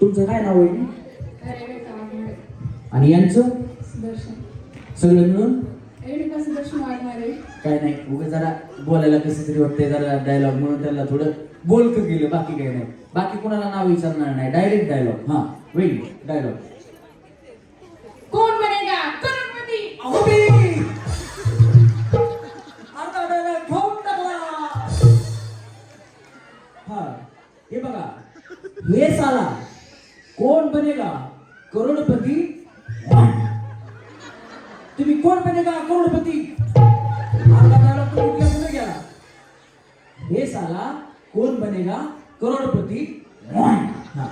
तुमचं काय नाव आहे? आणि यांचं? सगळं मिळून? काय नाही उगा जरा बोलायला कसं तरी वाटतंय जरा डायलॉग म्हणून त्याला थोडं बोलकं गेलं बाकी काही नाही. बाकी कोणाला नाव विचारणार नाही डायरेक्ट डायलॉग हा वेळ डायलॉग कोण बनेगा? करोडपती! हा हे बघा हे साला कोण बनेगा? करोडपती? तुम्ही कोण बनेगा? करोडपती. कुठे गेला हे साला कोण बनेगा? करोडपती हा.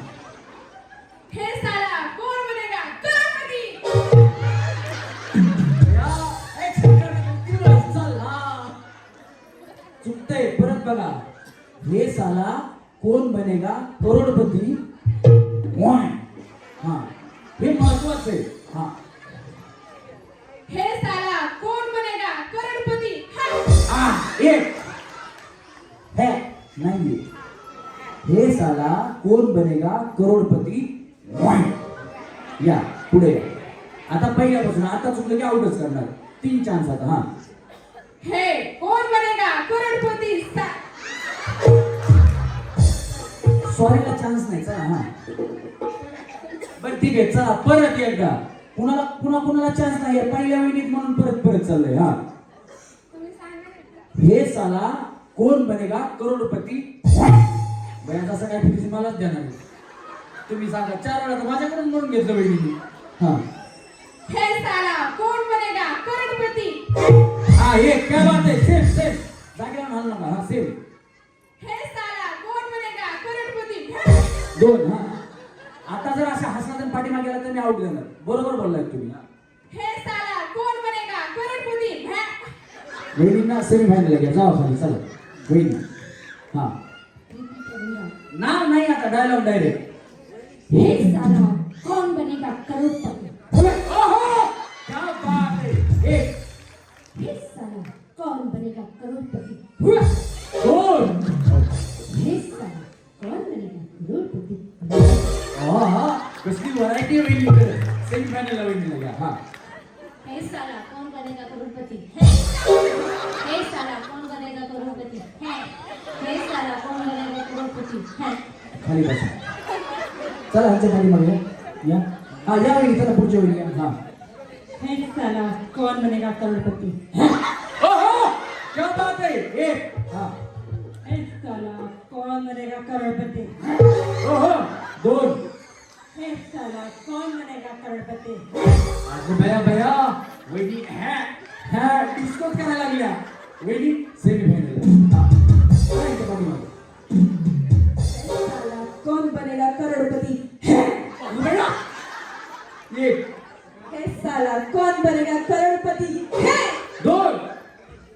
साला कोण बनेगा? करोडपती. चुकतंय परत बघा. हे साला कोण बनेगा? करोडपती वाय. हा. हे महत्वाचं आहे. हा. हे साला कोण बनेगा करोडपती. हा. आ, एक है नाहीये. हे साला कोण बनेगा? करोडपती. वाय. या पुढे. आता पहिल्यापासून आता चुकलं की आउटच करणार. तीन चान्स आता हा. हे कोण बनेगा? करोडपती सॉरीला चान्स नाही चला हा बर ठीक आहे चला परत एकदा. कुणाला पुन्हा कुणाला चान्स नाही पहिल्या वेळीत म्हणून परत परत चाललंय हा. हे साला कोण बनेगा करोडपती? बया तसं काय फिक्स मलाच देणार. तुम्ही सांगा चार वेळा तर माझ्याकडून म्हणून घेतलं वहिनी हा. हे साला कोण बनेगा करोडपती? हा हे काय बात आहे सेम. जागेवर हाल नका हा सेम हे साला कोण बनेगा करोडपती हा. दोन हा? आता जर अशा हसनातून पाठीमागे गेला तर मी आउट देणार बरोबर बोललाय तुम्ही. हा. हे साला कोण बनेगा करोडपती. वहिनींना सेमी फायनल घ्या. जावा खाली चला. वहिनी. हा. नाव नाही आता डायलॉग डायरेक्ट हे साला. हे साला कौन बनेगा करोड़पति? हे साला कौन बनेगा करोड़पति? हे साला कौन बनेगा करोड़पति? खाली बसा चला ह्यांच्या खाली मागे या? हा या वहिनी चला पुढच्या या हा। हे साला कौन बनेगा करोड़पति? क्या बात है? एक हा। हे साला कौन बनेगा करोड़पति? ओहो दोन हे साला कौन बनेगा करोड़पति अगं बया बया वहिनी ह्या ह्या डिस्को करायला लागल्या वहिनी सेमी फायनल हा चला ह्यांच्या पाठीमागे. साला कौन बनेगा करोड़पति बया एक हे साला कौन बनेगा करोड़पति है दोन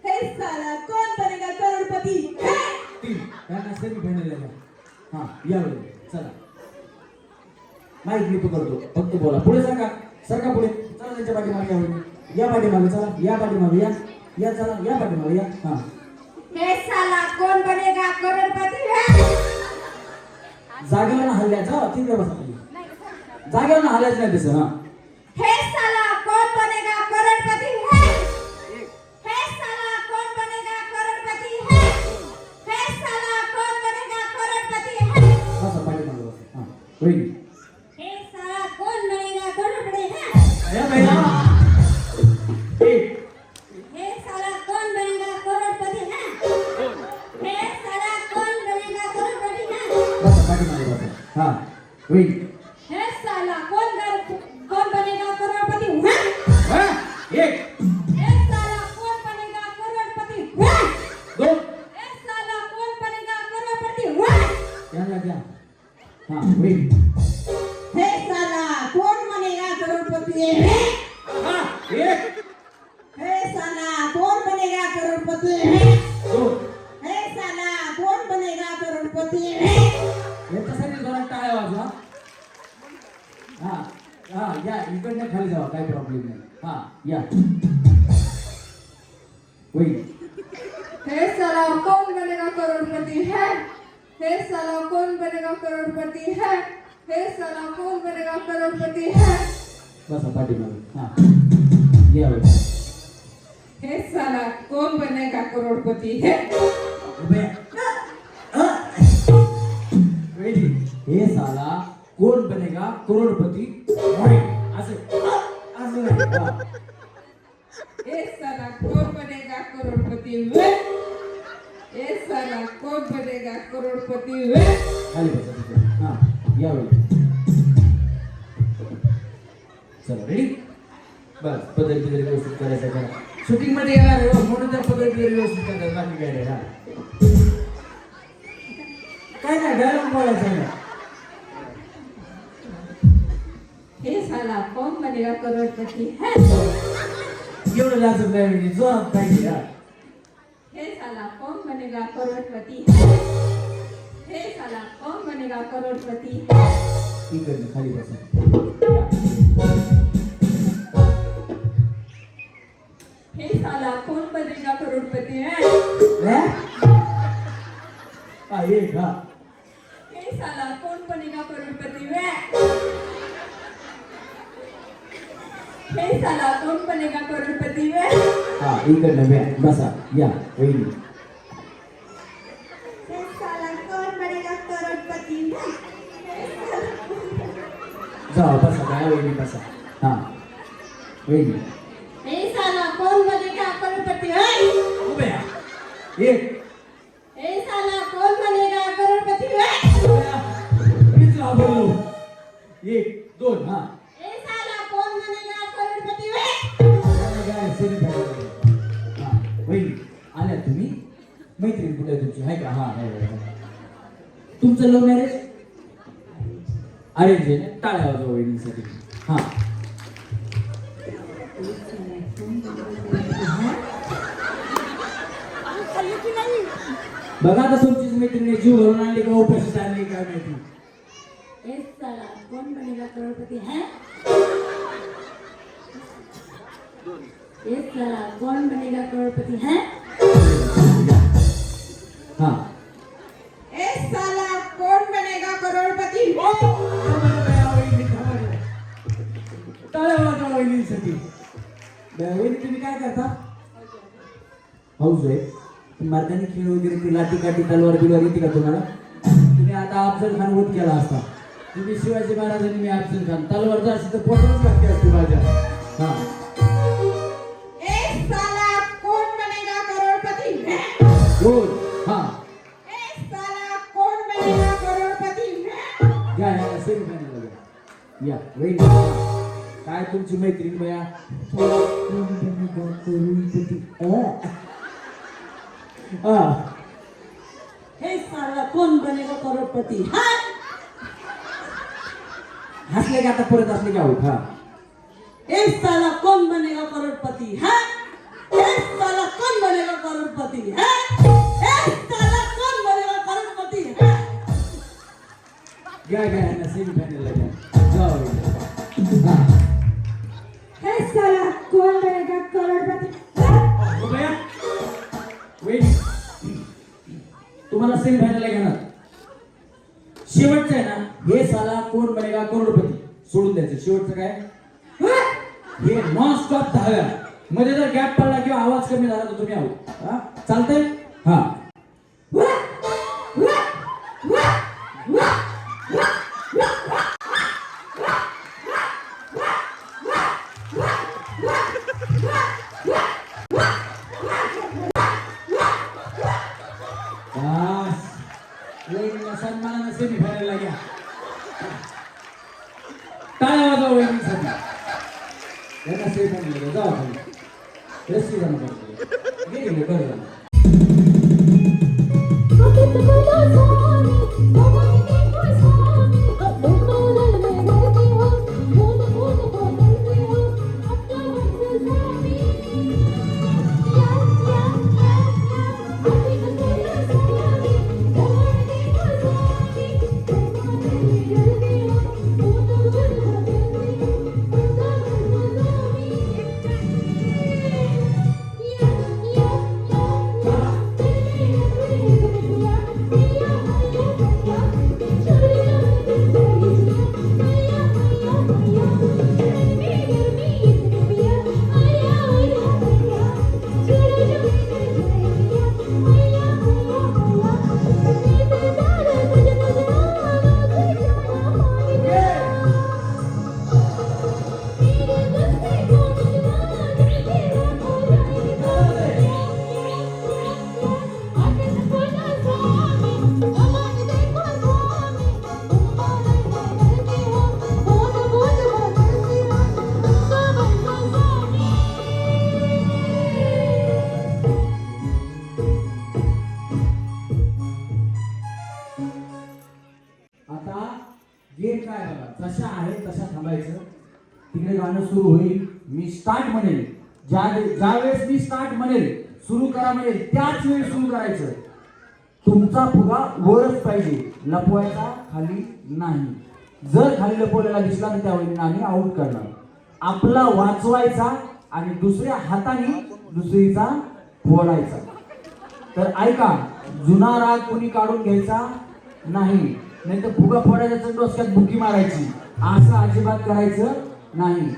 हे साला कौन बनेगा करोड़पति है तीन त्यांना सेमी फायनल झाला हा या चला माईक मी पकडतो फक्त बोला. पुढे सरका सरका पुढे? चला त्यांच्या पाठीमागे या वहिनी. या पाठीमागे चला. या पाठीमागे या. या चला. या पाठीमागे या. हा. हे साला कोण बनेगा? करोडपती. जागेवर ना हल्ल्या जा तिकडे बसा खाली जागेवर ना हल्ल्याच नाही तसं हा. हे साला कोण बनेगा? करोडपती है? हे साला कोण बनेगा? करोडपती है? हे साला कोण बनेगा? करोडपती है? बसा पाठीमागे बसा. हा. वहिनी. वहिनी हे साला बनेगा करोड़पति एक. हे साला कौन बनेगा करोड़पति है दोन. हे साला कौन बनेगा करोड़पति है यांना द्या हा वहिनी हे साला कौन बनेगा करोड़पति है हा एक. हे साला कौन बनेगा करोड़पति है दोन. हा या इकडनं खाली जावा काय प्रॉब्लेम नाही. हा या. वहिनी हे साला कौन बनेगा करोड़पति? है हे साला कौन बनेगा करोड़पति? है हे साला कौन बनेगा करोड़पति? है. बसा पाठीमागे. हा. या वेळी हे साला कौन बनेगा करोड़पति? है. उभे हे. साला कोण बनेगा करोडपती असं असं नाही. साला कौन बनेगा करोड़पति वे हे साला कौन बनेगा करोड़पति वे खाली बसा तिथे. हा या चला रेडी बस पदर बिदर व्यवस्थित करायचं करा। शूटिंग मध्ये येणार आहे हो, म्हणून तर पदर बिदर व्यवस्थित करतात बाकी काय नाही हा। काय नाही डायलॉग बोलायचं नाही साला कौन बनेगा करोड़पति है? एवढं लाजत नाही म्हणजे जोरात पाहिजे हा हे साला कौन बनेगा करोड़पति है साला कौन बनेगा करोड़पति इकडनं खाली बसा. हे साला कौन बनेगा करोड़पति है? हा? हा हे साला कौन बनेगा करोड़पति है हा इकडनं बॅ बसा या वहिनी जा बसा काय वहिनी बसा हा वहिनी हे साला कौन बनेगा करोड़पति है उभे हा. एक हे साला कौन बनेगा करोड़पति है उभे हा. मीच घाबरलो एक दोन हा हे साला कौन बनेगा आल्या तुम्ही? मैत्रीण कुठे आहे तुमची? आहे का? हा आहे, आहे, आहे. तुमचं लव्ह मॅरेज अरेंज आहे ना? टाळ्या वाजवा वहिनीसाठी. हा. बघा आता तुमचीच मैत्रिणी जीव घालून आणली का उपाशी आणली काय माहिती कौन बनेगा करोड़पति? है? हे साला कौन बनेगा करोड़पति है? हा। हे साला कौन बनेगा करोड़पति? टाळ्या वाजवा वहिनीसाठी वहिनी तुम्ही काय करता हाऊस आहे मार्गाने खेळ वगैरे ती लाठी काठी तलवार बिलवार येते का तुम्हाला तुम्ही आता अफजल खान वध केला असता तुम्ही शिवाजी महाराजांनी मी अफजल खान तलवार जर असेल तर पोटाच लागते असते माझ्या हे। तुमची मैत्रीण बया. हा. हे साला कौन बनेगा करोड़पति? है हसले की आता परत असले की आहोत हा. हे साला कौन बनेगा करोड़पति? है हे साला कौन बनेगा करोड़पति? है हे साला कौन बनेगा करोड़पति? है घ्या घ्या यांना सेमी फायनलला घ्या जाऊ. हा हे. साला कौन बनेगा करोड़पति? वहिनी तुम्हाला सेमी फायनलला घेणार शेवटचं आहे ना हे साला कोण बनेगा करोडपती? सोडून द्यायचं. शेवटचं काय? हे? नॉन स्टॉप धाव्या मध्ये जर गॅप पडला किंवा आवाज कमी झाला तर तुम्ही आहोत. हा? चालतंय? हा. जसा आहे तसा थांबायचं. तिकडे गाणं सुरू होईल. मी स्टार्ट म्हणेल. ज्या ज्या वेळेस मी स्टार्ट म्हणेल सुरू करा म्हणेल त्याच वेळी सुरू करायचं. तुमचा फुगा वरच पाहिजे. लपवायचा खाली नाही. जर खाली लपवलेला दिसला तर त्यावेळी आम्ही आऊट करणार. आपला वाचवायचा आणि दुसऱ्या हाताने दुसरीचा फोडायचा. तर ऐका जुना राग कोणी काढून घ्यायचा नाही. नाही तर फुगा फोडायचा तर डोसक्यात बुकी मारायची. असं अजिबात करायचं नाही.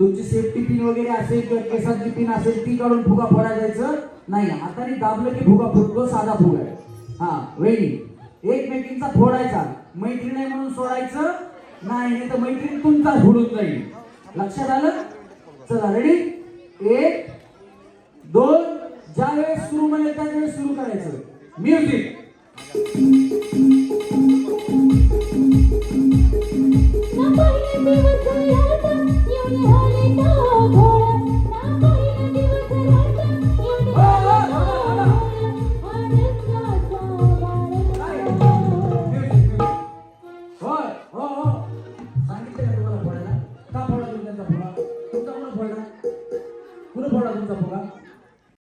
तुमची सेफ्टी पिन वगैरे असेल किंवा केसांची पिन असेल ती काढून फुगा फोडायला जायचं नाही. हाताने दाबलं की फुगा फुटतो साधा फुगा हा वेळी एकमेकींचा फोडायचा. मैत्रीण आहे म्हणून सोडायचं नाही नाही तर मैत्रीण तुमचा फोडून जाईल. लक्षात आलं? चला रेडी एक दोन ज्या वेळेस सुरू म्हणेल त्या वेळेस सुरू करायचं. म्युझिक